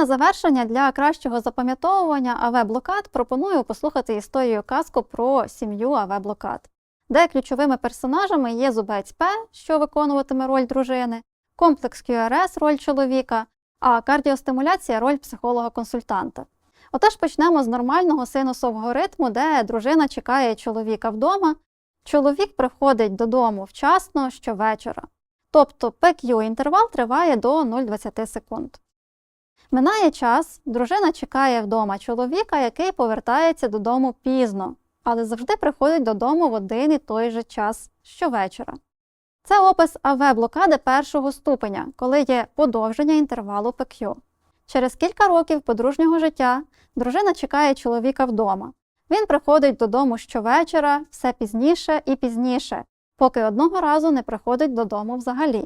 на завершення для кращого запам'ятовування АВ-блокад пропоную послухати історію казку про сім'ю АВ-блокад, де ключовими персонажами є зубець П, що виконуватиме роль дружини, комплекс QRS – роль чоловіка, а кардіостимуляція роль психолога-консультанта. Отож почнемо з нормального синусового ритму, де дружина чекає чоловіка вдома. Чоловік приходить додому вчасно щовечора. Тобто PQ інтервал триває до 0,20 секунд. Минає час, дружина чекає вдома чоловіка, який повертається додому пізно, але завжди приходить додому в один і той же час щовечора. Це опис АВ-блокади першого ступеня, коли є подовження інтервалу PQ. Через кілька років подружнього життя дружина чекає чоловіка вдома. Він приходить додому щовечора, все пізніше і пізніше, поки одного разу не приходить додому взагалі.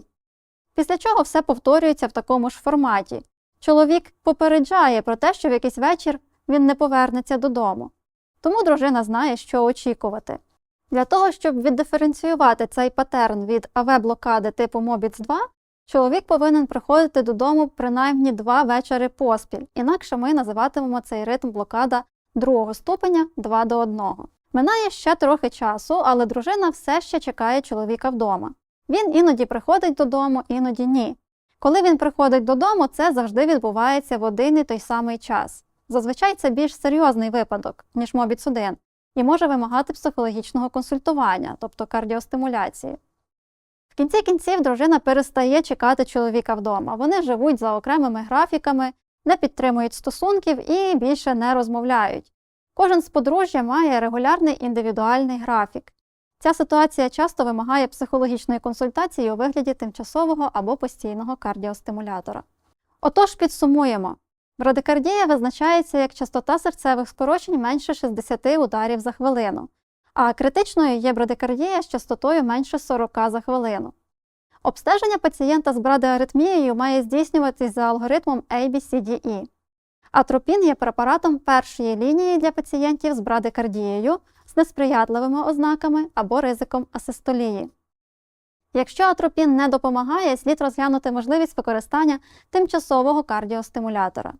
Після чого все повторюється в такому ж форматі. Чоловік попереджає про те, що в якийсь вечір він не повернеться додому. Тому дружина знає, що очікувати. Для того, щоб віддиференціювати цей патерн від АВ-блокади типу Мобіц 2, чоловік повинен приходити додому принаймні два вечори поспіль, інакше ми називатимемо цей ритм блокада другого ступеня 2 до 1. Минає ще трохи часу, але дружина все ще чекає чоловіка вдома. Він іноді приходить додому, іноді ні. Коли він приходить додому, це завжди відбувається в один і той самий час. Зазвичай це більш серйозний випадок, ніж Мобіц 1, і може вимагати психологічного консультування, тобто кардіостимуляції. В кінці кінців дружина перестає чекати чоловіка вдома. Вони живуть за окремими графіками, не підтримують стосунків і більше не розмовляють. Кожен з подружжя має регулярний індивідуальний графік. Ця ситуація часто вимагає психологічної консультації у вигляді тимчасового або постійного кардіостимулятора. Отож, підсумуємо. Брадикардія визначається як частота серцевих скорочень менше 60 ударів за хвилину, а критичною є брадикардія з частотою менше 40 за хвилину. Обстеження пацієнта з брадіаритмією має здійснюватись за алгоритмом ABCDE. Атропін є препаратом першої лінії для пацієнтів з брадикардією з несприятливими ознаками або ризиком асистолії. Якщо атропін не допомагає, слід розглянути можливість використання тимчасового кардіостимулятора.